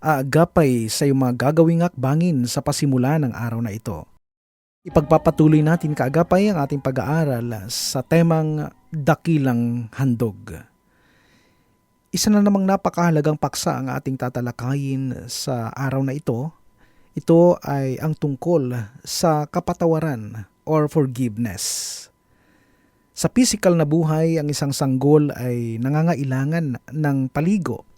Aagapay sa iyong mga gagawing akbangin sa pasimula ng araw na ito. Ipagpapatuloy natin kaagapay ang ating pag-aaral sa temang dakilang handog. Isa na namang napakahalagang paksa ang ating tatalakayin sa araw na ito. Ito ay ang tungkol sa kapatawaran or forgiveness. Sa physical na buhay, ang isang sanggol ay nangangailangan ng paligo.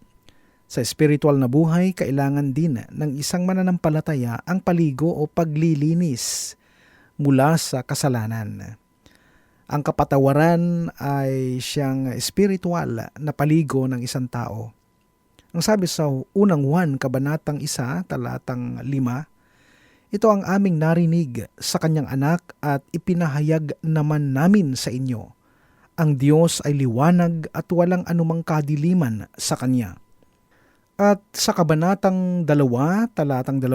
Sa spiritual na buhay, kailangan din ng isang mananampalataya ang paligo o paglilinis mula sa kasalanan. Ang kapatawaran ay siyang spiritual na paligo ng isang tao. Ang sabi sa unang 1, kabanatang 1, talatang 5, ito ang aming narinig sa kanyang anak at ipinahayag naman namin sa inyo. Ang Diyos ay liwanag at walang anumang kadiliman sa kanya. At sa kabanatang 2, talatang 2,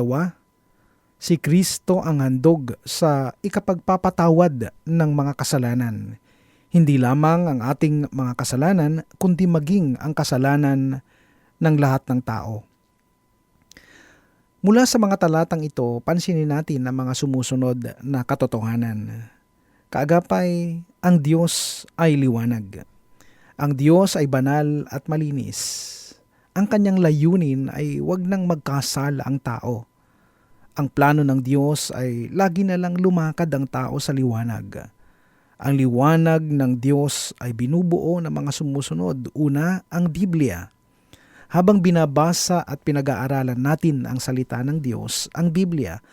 si Kristo ang handog sa ikapagpapatawad ng mga kasalanan. Hindi lamang ang ating mga kasalanan, kundi maging ang kasalanan ng lahat ng tao. Mula sa mga talatang ito, pansinin natin ang mga sumusunod na katotohanan. Kaagapay, ang Diyos ay liwanag. Ang Diyos ay banal at malinis. Ang kanyang layunin ay wag nang magkasala ang tao. Ang plano ng Diyos ay lagi na lang lumakad ang tao sa liwanag. Ang liwanag ng Diyos ay binubuo ng mga sumusunod. Una, ang Biblia. Habang binabasa at pinag-aaralan natin ang salita ng Diyos, ang Biblia,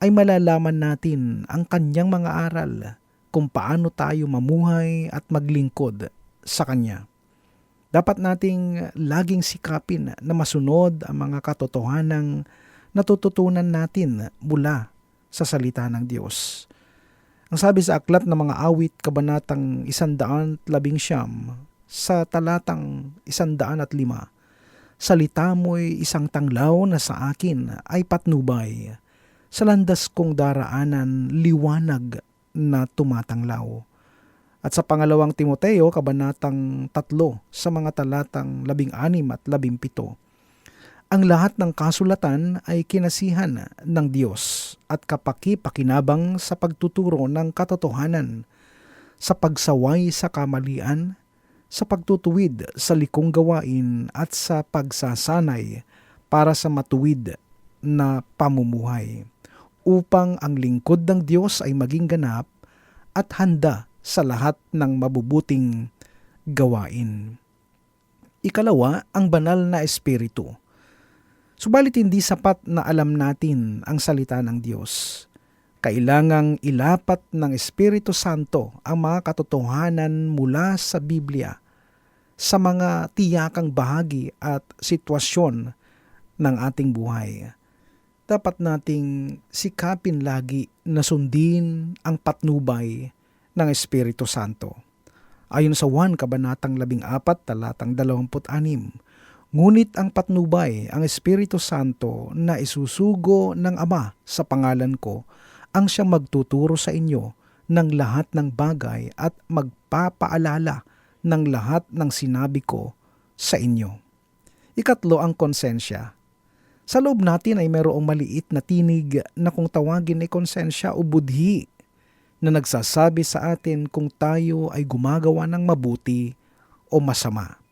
ay malalaman natin ang kanyang mga aral kung paano tayo mamuhay at maglingkod sa Kanya. Dapat nating laging sikapin na masunod ang mga katotohanang natututunan natin mula sa salita ng Diyos. Ang sabi sa aklat ng mga awit, kabanatang 119 sa talatang 105, salita mo'y isang tanglaw na sa akin ay patnubay. Sa landas kong daraanan, liwanag na tumatanglaw. At sa pangalawang Timoteo, kabanatang tatlo, sa mga talatang labing anim at labing pito, ang lahat ng kasulatan ay kinasihan ng Diyos at kapaki-pakinabang sa pagtuturo ng katotohanan, sa pagsaway sa kamalian, sa pagtutuwid sa likong gawain at sa pagsasanay para sa matuwid na pamumuhay upang ang lingkod ng Diyos ay maging ganap at handa sa lahat ng mabubuting gawain. Ikalawa, ang banal na espiritu. Subalit hindi sapat na alam natin ang salita ng Diyos. Kailangang ilapat ng Espiritu Santo ang mga katotohanan mula sa Biblia sa mga tiyakang bahagi at sitwasyon ng ating buhay. Dapat nating sikapin lagi na sundin ang patnubay ng Espiritu Santo. Ayon sa 1 Kabanatang 14, talatang 26, Ngunit ang patnubay, ang Espiritu Santo na isusugo ng Ama sa pangalan ko, ang siyang magtuturo sa inyo ng lahat ng bagay at magpapaalala ng lahat ng sinabi ko sa inyo. Ikatlo ang konsensya. Sa loob natin ay mayroong maliit na tinig na kung tawagin ay konsensya o budhi na nagsasabi sa atin kung tayo ay gumagawa ng mabuti o masama.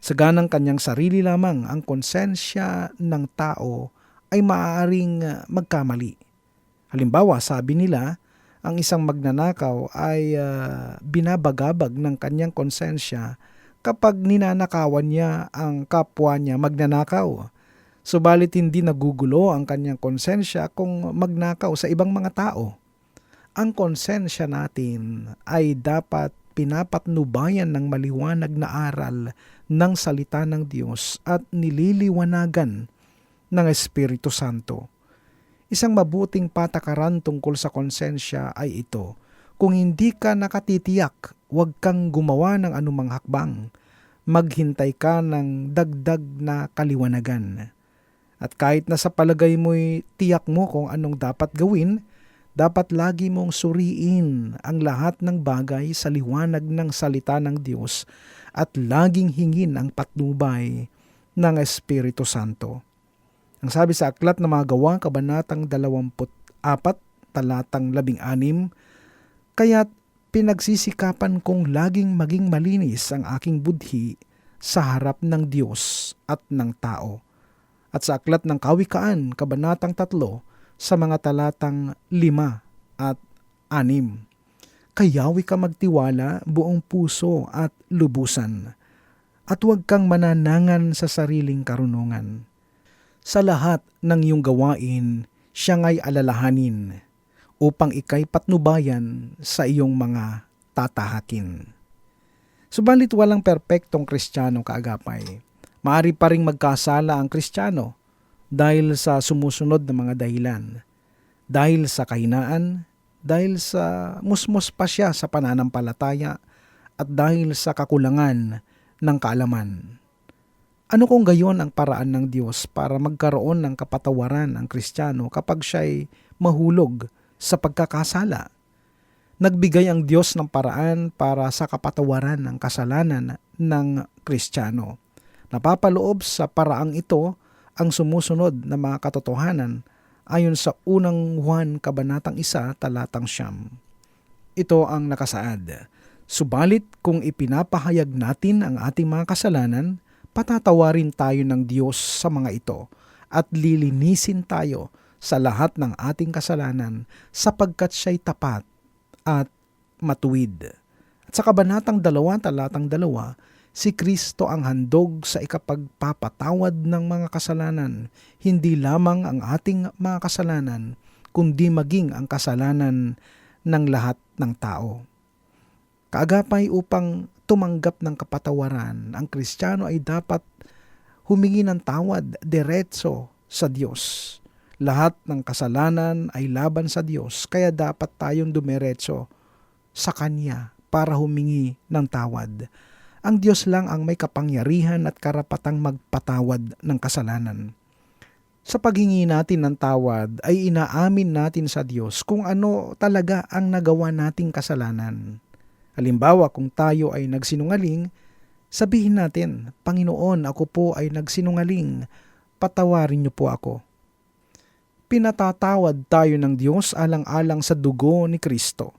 Sa ganang kanyang sarili lamang ang konsensya ng tao ay maaaring magkamali. Halimbawa, sabi nila, ang isang magnanakaw ay uh, binabagabag ng kanyang konsensya kapag ninanakawan niya ang kapwa niya magnanakaw. Subalit hindi nagugulo ang kanyang konsensya kung magnakaw sa ibang mga tao. Ang konsensya natin ay dapat pinapatnubayan ng maliwanag na aral ng salita ng Diyos at nililiwanagan ng Espiritu Santo. Isang mabuting patakaran tungkol sa konsensya ay ito. Kung hindi ka nakatitiyak, huwag kang gumawa ng anumang hakbang. Maghintay ka ng dagdag na kaliwanagan. At kahit na sa palagay mo'y tiyak mo kung anong dapat gawin, dapat lagi mong suriin ang lahat ng bagay sa liwanag ng salita ng Diyos at laging hingin ang patnubay ng Espiritu Santo. Ang sabi sa Aklat ng mga Gawa, Kabanatang 24, talatang 16, Kaya't pinagsisikapan kong laging maging malinis ang aking budhi sa harap ng Diyos at ng tao. At sa Aklat ng Kawikaan, Kabanatang 3, sa mga talatang 5 at 6, Kayawi ka magtiwala buong puso at lubusan, at huwag kang mananangan sa sariling karunungan sa lahat ng iyong gawain, siya ngay alalahanin upang ikay patnubayan sa iyong mga tatahakin. Subalit walang perpektong kristyano kaagapay. Maari pa ring magkasala ang kristyano dahil sa sumusunod na mga dahilan. Dahil sa kahinaan, dahil sa musmos pa siya sa pananampalataya, at dahil sa kakulangan ng kaalaman. Ano kung gayon ang paraan ng Diyos para magkaroon ng kapatawaran ang Kristiyano kapag siya'y mahulog sa pagkakasala? Nagbigay ang Diyos ng paraan para sa kapatawaran ng kasalanan ng Kristiyano. Napapaloob sa paraang ito ang sumusunod na mga katotohanan ayon sa unang Juan Kabanatang 1 talatang siyam. Ito ang nakasaad. Subalit kung ipinapahayag natin ang ating mga kasalanan, patatawarin tayo ng Diyos sa mga ito at lilinisin tayo sa lahat ng ating kasalanan sapagkat siya'y tapat at matuwid. At sa kabanatang 2, talatang 2, si Kristo ang handog sa ikapagpapatawad ng mga kasalanan, hindi lamang ang ating mga kasalanan, kundi maging ang kasalanan ng lahat ng tao. Kaagapay upang tumanggap ng kapatawaran, ang Kristiyano ay dapat humingi ng tawad diretso sa Diyos. Lahat ng kasalanan ay laban sa Diyos, kaya dapat tayong dumiretso sa Kanya para humingi ng tawad. Ang Diyos lang ang may kapangyarihan at karapatang magpatawad ng kasalanan. Sa paghingi natin ng tawad ay inaamin natin sa Diyos kung ano talaga ang nagawa nating kasalanan. Halimbawa, kung tayo ay nagsinungaling, sabihin natin, Panginoon, ako po ay nagsinungaling, patawarin niyo po ako. Pinatatawad tayo ng Diyos alang-alang sa dugo ni Kristo.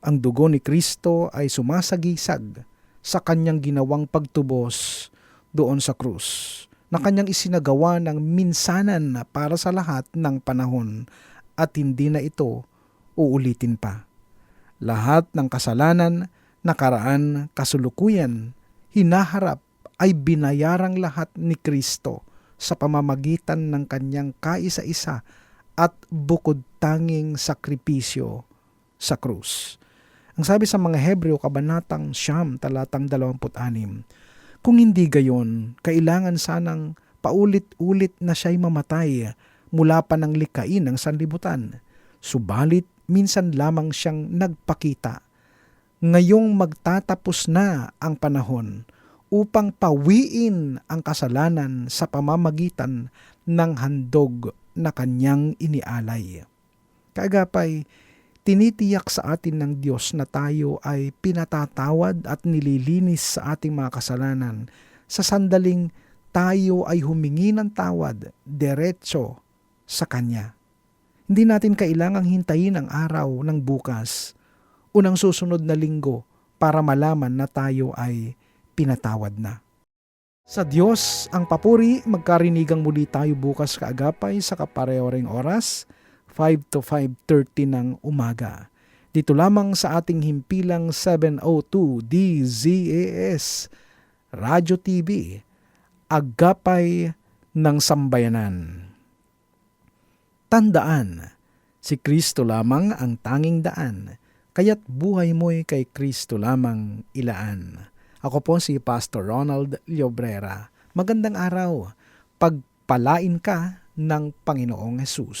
Ang dugo ni Kristo ay sumasagisag sa kanyang ginawang pagtubos doon sa krus na kanyang isinagawa ng minsanan para sa lahat ng panahon at hindi na ito uulitin pa. Lahat ng kasalanan, nakaraan, kasulukuyan, hinaharap ay binayarang lahat ni Kristo sa pamamagitan ng kanyang kaisa-isa at bukod tanging sakripisyo sa krus. Ang sabi sa mga Hebreo kabanatang Siyam talatang 26, Kung hindi gayon, kailangan sanang paulit-ulit na siya'y mamatay mula pa ng likain ng sanlibutan. Subalit minsan lamang siyang nagpakita. Ngayong magtatapos na ang panahon upang pawiin ang kasalanan sa pamamagitan ng handog na kanyang inialay. Kaagapay, tinitiyak sa atin ng Diyos na tayo ay pinatatawad at nililinis sa ating mga kasalanan sa sandaling tayo ay humingi ng tawad diretso sa Kanya. Hindi natin kailangang hintayin ang araw ng bukas, unang susunod na linggo para malaman na tayo ay pinatawad na. Sa Diyos ang papuri, magkarinigang muli tayo bukas kaagapay sa kapareho ring oras, 5 to 5.30 ng umaga. Dito lamang sa ating himpilang 702 DZAS Radio TV, Agapay ng Sambayanan. Tandaan, si Kristo lamang ang tanging daan, kaya't buhay mo'y kay Kristo lamang ilaan. Ako po si Pastor Ronald Llobrera. Magandang araw. Pagpalain ka ng Panginoong Yesus.